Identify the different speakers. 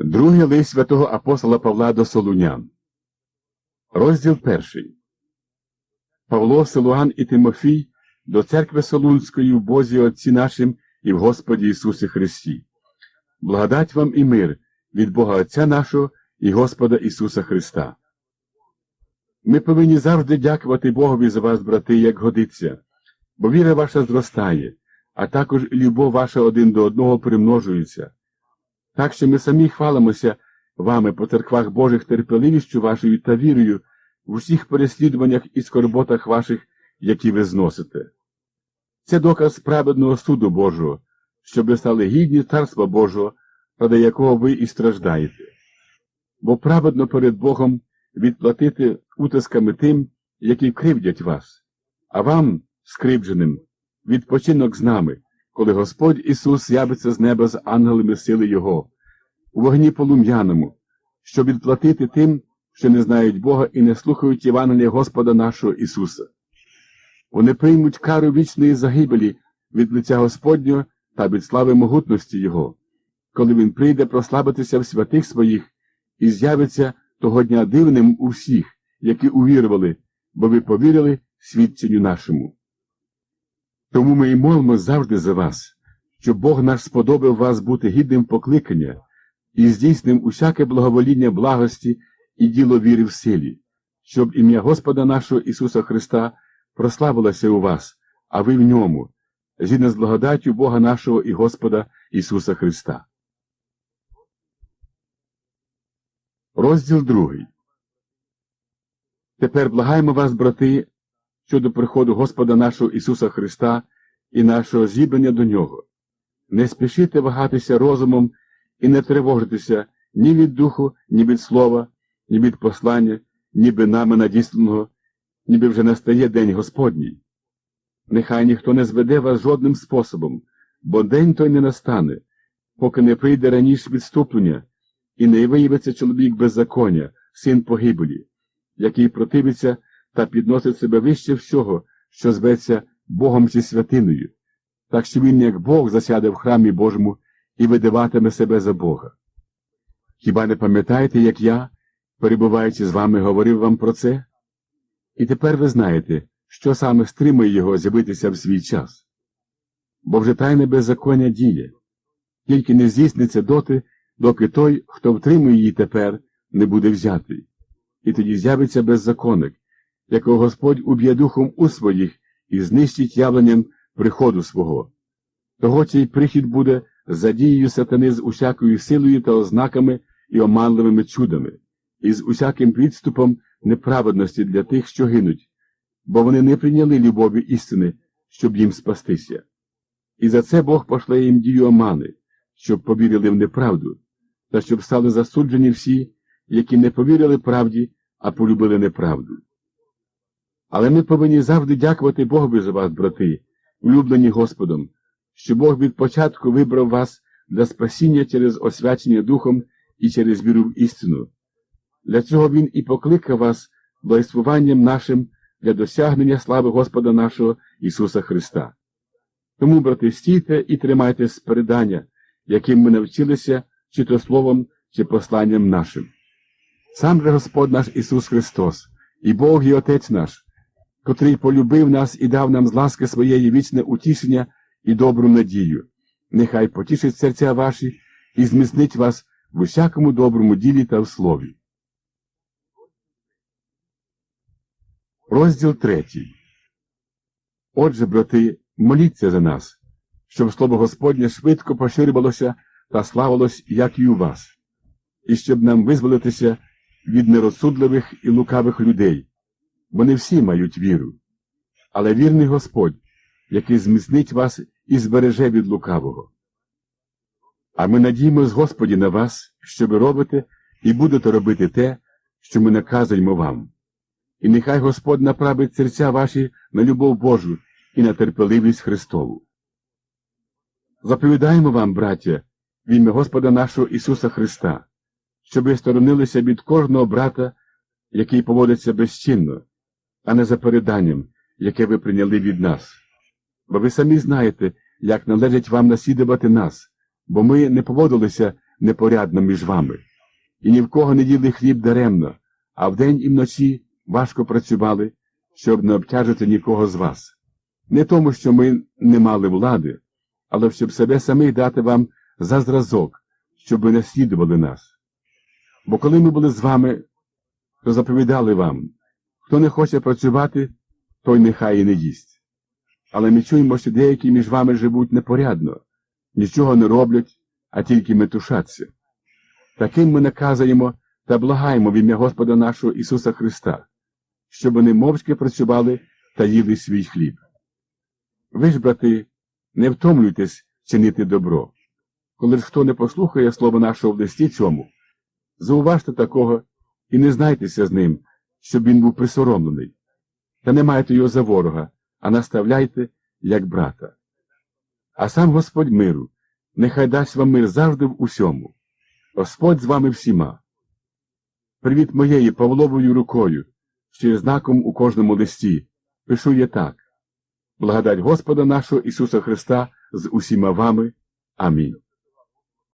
Speaker 1: Другий лист святого апостола Павла до Солунян. Розділ перший. Павло, Силуан і Тимофій до церкви Солунської в Бозі Отці нашим і в Господі Ісусі Христі. Благодать вам і мир від Бога Отця нашого і Господа Ісуса Христа. Ми повинні завжди дякувати Богові за вас, брати, як годиться, бо віра ваша зростає, а також любов ваша один до одного примножується. Так що ми самі хвалимося вами по церквах Божих терпеливістю вашою та вірою в усіх переслідуваннях і скорботах ваших, які ви зносите. Це доказ праведного суду Божого, щоб ви стали гідні Царства Божого, ради якого ви і страждаєте. Бо праведно перед Богом відплатити утисками тим, які кривдять вас, а вам, скривдженим, відпочинок з нами, коли Господь Ісус явиться з неба з ангелами сили Його, у вогні полум'яному, щоб відплатити тим, що не знають Бога і не слухають Євангелія Господа нашого Ісуса. Вони приймуть кару вічної загибелі від лиця Господнього та від слави могутності Його, коли Він прийде прославитися в святих своїх і з'явиться того дня дивним у всіх, які увірували, бо ви повірили свідченню нашому. Тому ми і молимо завжди за вас, щоб Бог наш сподобав вас бути гідним покликання і здійснив усяке благовоління благості і діло віри в силі, щоб ім'я Господа нашого Ісуса Христа прославилося у вас, а ви в ньому, згідно з благодаттю Бога нашого і Господа Ісуса Христа. Розділ другий. Тепер благаємо вас, брати, щодо приходу Господа нашого Ісуса Христа і нашого зібрання до Нього. Не спішите вагатися розумом і не тривожитися ні від духу, ні від слова, ні від послання, ніби нами надісланого, ніби вже настає день Господній. Нехай ніхто не зведе вас жодним способом, бо день той не настане, поки не прийде раніше відступлення, і не виявиться чоловік беззаконня, син погибелі, який противиться та підносить себе вище всього, що зветься Богом чи святиною, так що він, як Бог, засяде в храмі Божому і видаватиме себе за Бога. Хіба не пам'ятаєте, як я, перебуваючи з вами, говорив вам про це? І тепер ви знаєте, що саме стримує його з'явитися в свій час. Бо вже тайне беззаконня діє, тільки не здійсниться доти, доки той, хто втримує її тепер, не буде взятий. І тоді з'явиться беззаконник, якого Господь уб'є духом у своїх і знищить явленням приходу свого. Того цей прихід буде за дією сатани з усякою силою та ознаками і оманливими чудами, і з усяким підступом неправедності для тих, що гинуть, бо вони не прийняли любові істини, щоб їм спастися. І за це Бог пошле їм дію омани, щоб повірили в неправду, та щоб стали засуджені всі, які не повірили правді, а полюбили неправду. Але ми повинні завжди дякувати Богові за вас, брати, улюблені Господом, що Бог від початку вибрав вас для спасіння через освячення Духом і через віру в істину. Для цього Він і покликав вас благословенням нашим для досягнення слави Господа нашого Ісуса Христа. Тому, брати, стійте і тримайте спередання, яким ми навчилися, чи то словом, чи посланням нашим. Сам же Господь наш Ісус Христос, і Бог і Отець наш, котрий полюбив нас і дав нам з ласки своєї вічне утішення і добру надію. Нехай потішить серця ваші і зміцнить вас в усякому доброму ділі та в слові. Розділ третій. Отже, брати, моліться за нас, щоб слово Господнє швидко поширювалося та славилось, як і у вас, і щоб нам визволитися від нерозсудливих і лукавих людей, бо не всі мають віру, але вірний Господь, який зміцнить вас і збереже від лукавого. А ми надіємось, Господі, на вас, що ви робите і будете робити те, що ми наказуємо вам. І нехай Господь направить серця ваші на любов Божу і на терпеливість Христову. Заповідаємо вам, браття, в ім'я Господа нашого Ісуса Христа, щоб ви сторонилися від кожного брата, який поводиться безчинно, а не за переданням, яке ви прийняли від нас. Бо ви самі знаєте, як належить вам наслідувати нас, бо ми не поводилися непорядно між вами, і ні в кого не їли хліб даремно, а вдень і вночі важко працювали, щоб не обтяжити нікого з вас. Не тому, що ми не мали влади, але щоб себе самих дати вам за зразок, щоб ви наслідували нас. Бо коли ми були з вами, то заповідали вам, хто не хоче працювати, той нехай і не їсть. Але ми чуємо, що деякі між вами живуть непорядно, нічого не роблять, а тільки метушаться. Таким ми наказуємо та благаємо в ім'я Господа нашого Ісуса Христа, щоб вони мовчки працювали та їли свій хліб. Ви ж, брати, не втомлюйтесь чинити добро. Коли ж хто не послухає слова нашого в листі цьому, зауважте такого і не знайтеся з ним, щоб він був присоромлений. Та не майте його за ворога, а наставляйте, як брата. А сам Господь миру, нехай дасть вам мир завжди в усьому. Господь з вами всіма. Привіт моєю Павловою рукою, що є знаком у кожному листі, пишу я так. Благодать Господа нашого Ісуса Христа з усіма вами. Амінь.